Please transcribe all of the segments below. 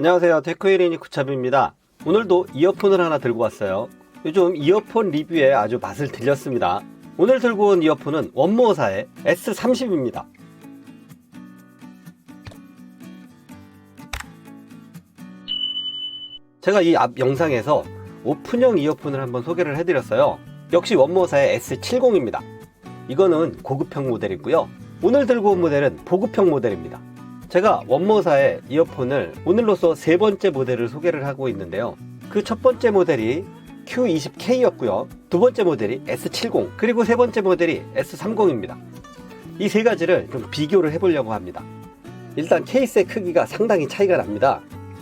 안녕하세요. 테크일인이 구차비입니다. 오늘도 이어폰을 하나 들고 왔어요. 요즘 이어폰 리뷰에 아주 맛을 들렸습니다. 오늘 들고 온 이어폰은 원모사의 S30입니다. 제가 이 앞 영상에서 오픈형 이어폰을 한번 소개를 해드렸어요. 역시 원모사의 S70입니다. 이거는 고급형 모델이고요. 오늘 들고 온 모델은 보급형 모델입니다 제가 원모사의 이어폰을 오늘로써 세 번째 모델을 소개를 하고 있는데요. 그 첫 번째 모델이 Q20K였고요. 두 번째 모델이 S70, 그리고 세 번째 모델이 S30입니다. 이 세 가지를 좀 비교를 해보려고 합니다. 일단 케이스의 크기가 상당히 차이가 납니다.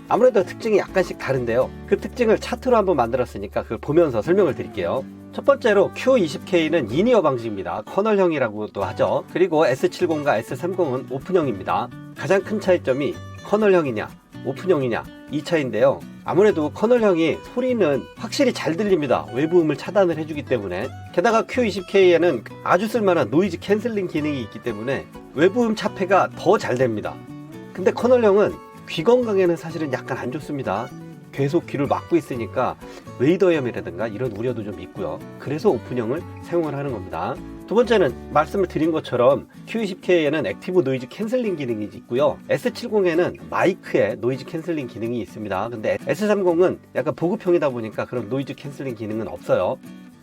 아무래도 특징이 약간씩 다른데요. 그 특징을 차트로 한번 만들었으니까 그걸 보면서 설명을 드릴게요. 첫 번째로 Q20K는 이니어 방식입니다. 커널형이라고도 하죠. 그리고 S70과 S30은 오픈형입니다. 가장 큰 차이점이 커널형이냐, 오픈형이냐 이 차인데요. 아무래도 커널형이 소리는 확실히 잘 들립니다. 외부음을 차단을 해주기 때문에. 게다가 Q20K에는 아주 쓸만한 노이즈 캔슬링 기능이 있기 때문에 외부음 차폐가 더 잘 됩니다. 근데 커널형은 귀 건강에는 사실은 약간 안 좋습니다. 계속 귀를 막고 있으니까 웨이더염이라든가 이런 우려도 좀 있고요. 그래서 오픈형을 사용을 하는 겁니다. 두 번째는 말씀을 드린 것처럼 Q20K에는 액티브 노이즈 캔슬링 기능이 있고요. S70에는 마이크에 노이즈 캔슬링 기능이 있습니다. 근데 S30은 약간 보급형이다 보니까 그런 노이즈 캔슬링 기능은 없어요.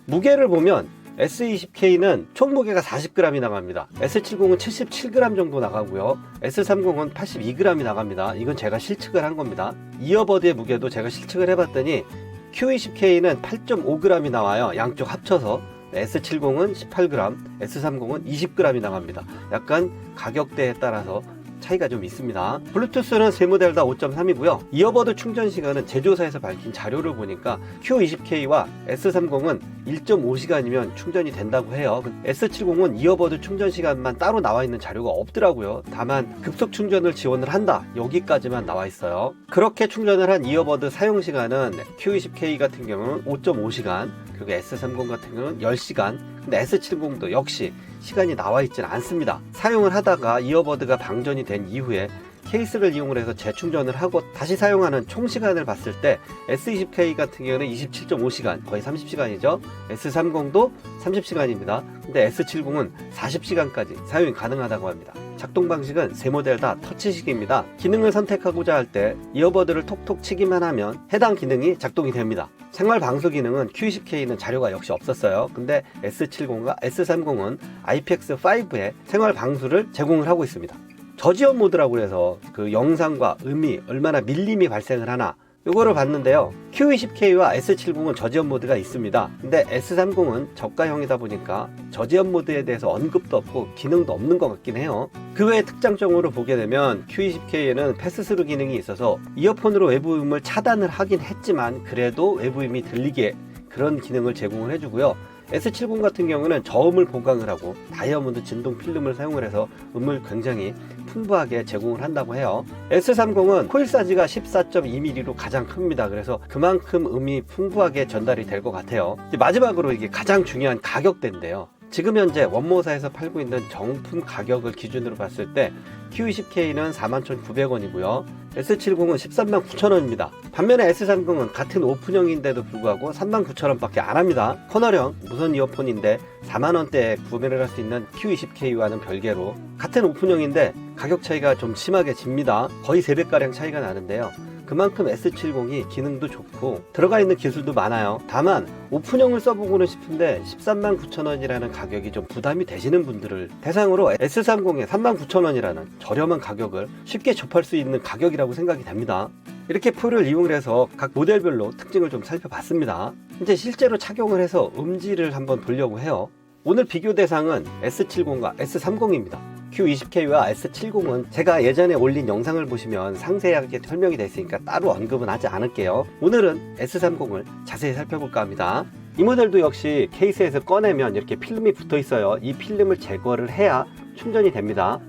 무게를 보면 S20K는 총 무게가 40g이 나갑니다. S70은 77g 정도 나가고요. S30은 82g이 나갑니다. 이건 제가 실측을 한 겁니다. 이어버드의 무게도 제가 실측을 해봤더니 Q20K는 8.5g이 나와요. 양쪽 합쳐서. S70은 18g, S30은 20g이 나갑니다. 약간 가격대에 따라서 차이가 좀 있습니다. 블루투스는 세 모델 다 5.3이고요. 이어버드 충전 시간은 제조사에서 밝힌 자료를 보니까 Q20K와 S30은 1.5시간이면 충전이 된다고 해요. S70은 이어버드 충전 시간만 따로 나와 있는 자료가 없더라고요. 다만 급속 충전을 지원을 한다. 여기까지만 나와 있어요. 그렇게 충전을 한 이어버드 사용 시간은 Q20K 같은 경우는 5.5시간, 그리고 S30 같은 경우는 10시간, 근데 S70도 역시 시간이 나와 있지는 않습니다. 사용을 하다가 이어버드가 방전이 된 이후에 케이스를 이용을 해서 재충전을 하고 다시 사용하는 총 시간을 봤을 때 S20K 같은 경우는 27.5시간, 거의 30시간이죠. S30도 30시간입니다. 근데 S70은 40시간까지 사용이 가능하다고 합니다. 작동 방식은 세 모델 다 터치식입니다. 기능을 선택하고자 할 때 이어버드를 톡톡 치기만 하면 해당 기능이 작동이 됩니다. 생활 방수 기능은 Q20K는 자료가 역시 없었어요. 근데 S70과 S30은 IPX5에 생활 방수를 제공을 하고 있습니다. 저지연 모드라고 해서 그 영상과 음이 얼마나 밀림이 발생을 하나 요거를 봤는데요. Q20K와 S70은 저지연 모드가 있습니다. 근데 S30은 저가형이다 보니까 저지연 모드에 대해서 언급도 없고 기능도 없는 것 같긴 해요. 그 외에 특장점으로 보게 되면 Q20K에는 패스스루 기능이 있어서 이어폰으로 외부음을 차단을 하긴 했지만 그래도 외부음이 들리게 그런 기능을 제공을 해주고요. S70 같은 경우는 저음을 보강을 하고 다이아몬드 진동 필름을 사용을 해서 음을 굉장히 풍부하게 제공을 한다고 해요. S30은 코일 사이즈가 14.2mm로 가장 큽니다. 그래서 그만큼 음이 풍부하게 전달이 될 것 같아요. 마지막으로 이게 가장 중요한 가격대인데요. 지금 현재 원모사에서 팔고 있는 정품 가격을 기준으로 봤을 때 Q20K는 41,900원이고요. S70은 13만 9천원입니다. 반면에 S30은 같은 오픈형인데도 불구하고 3만 9천원밖에 안 합니다. 커널형 무선 이어폰인데 4만원대에 구매를 할 수 있는 Q20K와는 별개로 같은 오픈형인데 가격 차이가 좀 심하게 집니다. 거의 3배가량 차이가 나는데요. 그만큼 S70이 기능도 좋고 들어가 있는 기술도 많아요. 다만 오픈형을 써보고는 싶은데 13만 9천원이라는 가격이 좀 부담이 되시는 분들을 대상으로 S30에 3만 9천원이라는 저렴한 가격을 쉽게 접할 수 있는 가격이라고 생각이 됩니다. 이렇게 풀을 이용해서 각 모델별로 특징을 좀 살펴봤습니다. 이제 실제로 착용을 해서 음질을 한번 보려고 해요. 오늘 비교 대상은 S70과 S30입니다. Q20K와 S70은 제가 예전에 올린 영상을 보시면 상세하게 설명이 되어 있으니까 따로 언급은 하지 않을게요. 오늘은 S30을 자세히 살펴볼까 합니다. 이 모델도 역시 케이스에서 꺼내면 이렇게 필름이 붙어 있어요. 이 필름을 제거를 해야 충전이 됩니다.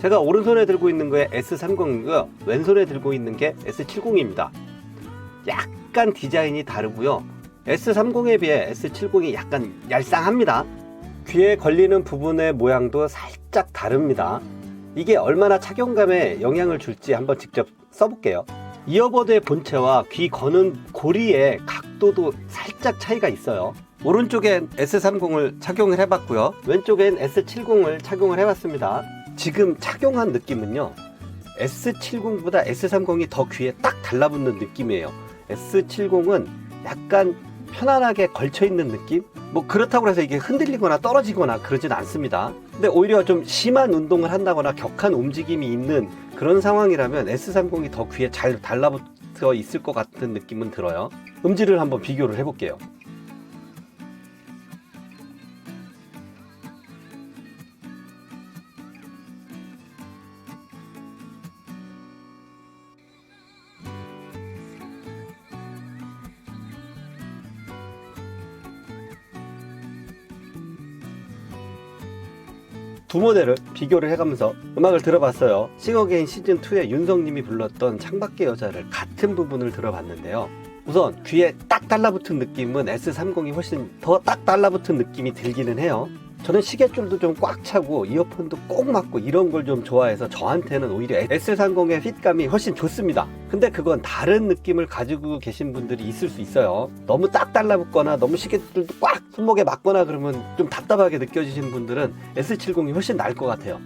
제가 오른손에 들고 있는 게 S30이고요. 왼손에 들고 있는 게 S70입니다. 약간 디자인이 다르고요. S30에 비해 S70이 약간 얄쌍합니다. 귀에 걸리는 부분의 모양도 살짝 다릅니다. 이게 얼마나 착용감에 영향을 줄지 한번 직접 써볼게요. 이어버드의 본체와 귀 거는 고리의 각도도 살짝 차이가 있어요. 오른쪽엔 S30을 착용을 해봤고요. 왼쪽엔 S70을 착용을 해봤습니다. 지금 착용한 느낌은요. S70보다 S30이 더 귀에 딱 달라붙는 느낌이에요. S70은 약간 편안하게 걸쳐 있는 느낌? 뭐 그렇다고 해서 이게 흔들리거나 떨어지거나 그러진 않습니다. 근데 오히려 좀 심한 운동을 한다거나 격한 움직임이 있는 그런 상황이라면 S30이 더 귀에 잘 달라붙어 있을 것 같은 느낌은 들어요. 음질을 한번 비교를 해볼게요. 두 모델을 비교를 해가면서 음악을 들어봤어요. 싱어게인 시즌2에 윤성님이 불렀던 창밖의 여자를 같은 부분을 들어봤는데요. 우선 귀에 딱 달라붙은 느낌은 S30이 훨씬 더 딱 달라붙은 느낌이 들기는 해요. 저는 시계줄도 좀 꽉 차고 이어폰도 꼭 맞고 이런 걸 좀 좋아해서 저한테는 오히려 S30의 핏감이 훨씬 좋습니다. 근데 그건 다른 느낌을 가지고 계신 분들이 있을 수 있어요. 너무 딱 달라붙거나 너무 시계줄도 꽉 손목에 맞거나 그러면 좀 답답하게 느껴지시는 분들은 S70이 훨씬 나을 것 같아요.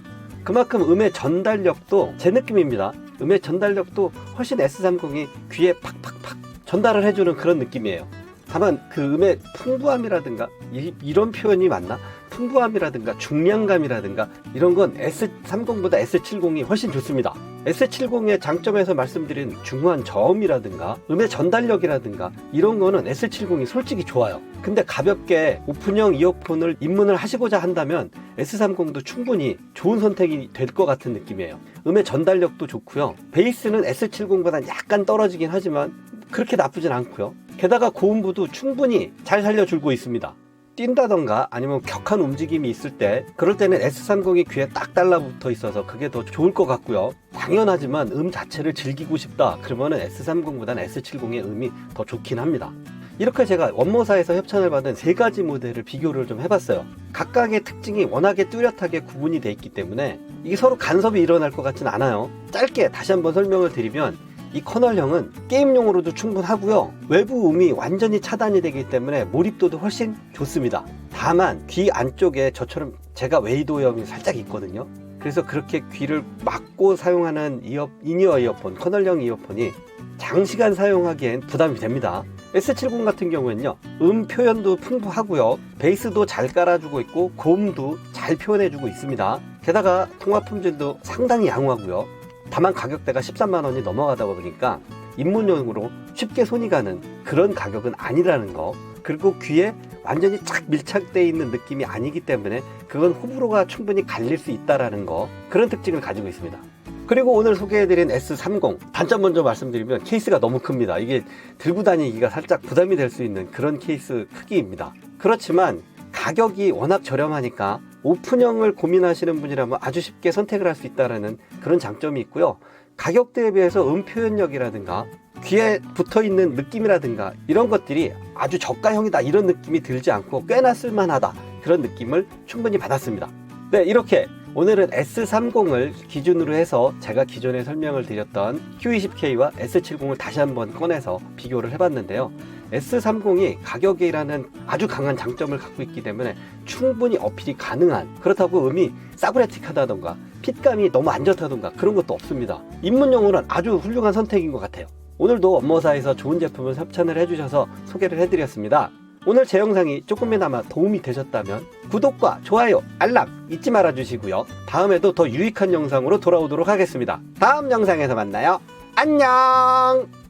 그만큼 음의 전달력도 제 느낌입니다. 음의 전달력도 훨씬 S30이 귀에 팍팍팍 전달을 해주는 그런 느낌이에요. 다만 그 음의 풍부함이라든가 이, 이런 표현이 맞나? 풍부함이라든가 중량감이라든가 이런 건 S30보다 S70이 훨씬 좋습니다. S70의 장점에서 말씀드린 중후한 저음이라든가 음의 전달력이라든가 이런 거는 S70이 솔직히 좋아요. 근데 가볍게 오픈형 이어폰을 입문을 하시고자 한다면 S30도 충분히 좋은 선택이 될 것 같은 느낌이에요. 음의 전달력도 좋고요. 베이스는 S70보다 약간 떨어지긴 하지만 그렇게 나쁘진 않고요. 게다가 고음부도 충분히 잘 살려주고 있습니다. 뛴다던가 아니면 격한 움직임이 있을 때 그럴 때는 S30이 귀에 딱 달라붙어 있어서 그게 더 좋을 것 같고요. 당연하지만 음 자체를 즐기고 싶다 그러면은 S30보다는 S70의 음이 더 좋긴 합니다. 이렇게 제가 원모사에서 협찬을 받은 세 가지 모델을 비교를 좀 해봤어요. 각각의 특징이 워낙에 뚜렷하게 구분이 돼 있기 때문에 이게 서로 간섭이 일어날 것 같진 않아요. 짧게 다시 한번 설명을 드리면 이 커널형은 게임용으로도 충분하고요. 외부 음이 완전히 차단이 되기 때문에 몰입도도 훨씬 좋습니다. 다만 귀 안쪽에 저처럼 제가 웨이도염이 살짝 있거든요. 그래서 그렇게 귀를 막고 사용하는 이어, 인이어 이어폰, 커널형 이어폰이 장시간 사용하기엔 부담이 됩니다. S70 같은 경우에는요, 음 표현도 풍부하고요, 베이스도 잘 깔아주고 있고, 고음도 잘 표현해주고 있습니다. 게다가 통화 품질도 상당히 양호하고요. 다만 가격대가 13만 원이 넘어가다 보니까 입문용으로 쉽게 손이 가는 그런 가격은 아니라는 거. 그리고 귀에 완전히 착 밀착되어 있는 느낌이 아니기 때문에 그건 호불호가 충분히 갈릴 수 있다라는 거. 그런 특징을 가지고 있습니다. 그리고 오늘 소개해드린 S30 단점 먼저 말씀드리면 케이스가 너무 큽니다. 이게 들고 다니기가 살짝 부담이 될 수 있는 그런 케이스 크기입니다. 그렇지만 가격이 워낙 저렴하니까 오픈형을 고민하시는 분이라면 아주 쉽게 선택을 할 수 있다는 그런 장점이 있고요. 가격대에 비해서 음 표현력이라든가 귀에 붙어 있는 느낌이라든가 이런 것들이 아주 저가형이다 이런 느낌이 들지 않고 꽤나 쓸만하다 그런 느낌을 충분히 받았습니다. 네, 이렇게 오늘은 S30을 기준으로 해서 제가 기존에 설명을 드렸던 Q20K와 S70을 다시 한번 꺼내서 비교를 해봤는데요. S30이 가격이라는 아주 강한 장점을 갖고 있기 때문에 충분히 어필이 가능한 그렇다고 음이 싸구레틱하다던가 핏감이 너무 안 좋다던가 그런 것도 없습니다. 입문용으로는 아주 훌륭한 선택인 것 같아요. 오늘도 원모사에서 좋은 제품을 협찬을 해주셔서 소개를 해드렸습니다. 오늘 제 영상이 조금이나마 도움이 되셨다면 구독과 좋아요, 알람 잊지 말아 주시고요. 다음에도 더 유익한 영상으로 돌아오도록 하겠습니다. 다음 영상에서 만나요. 안녕!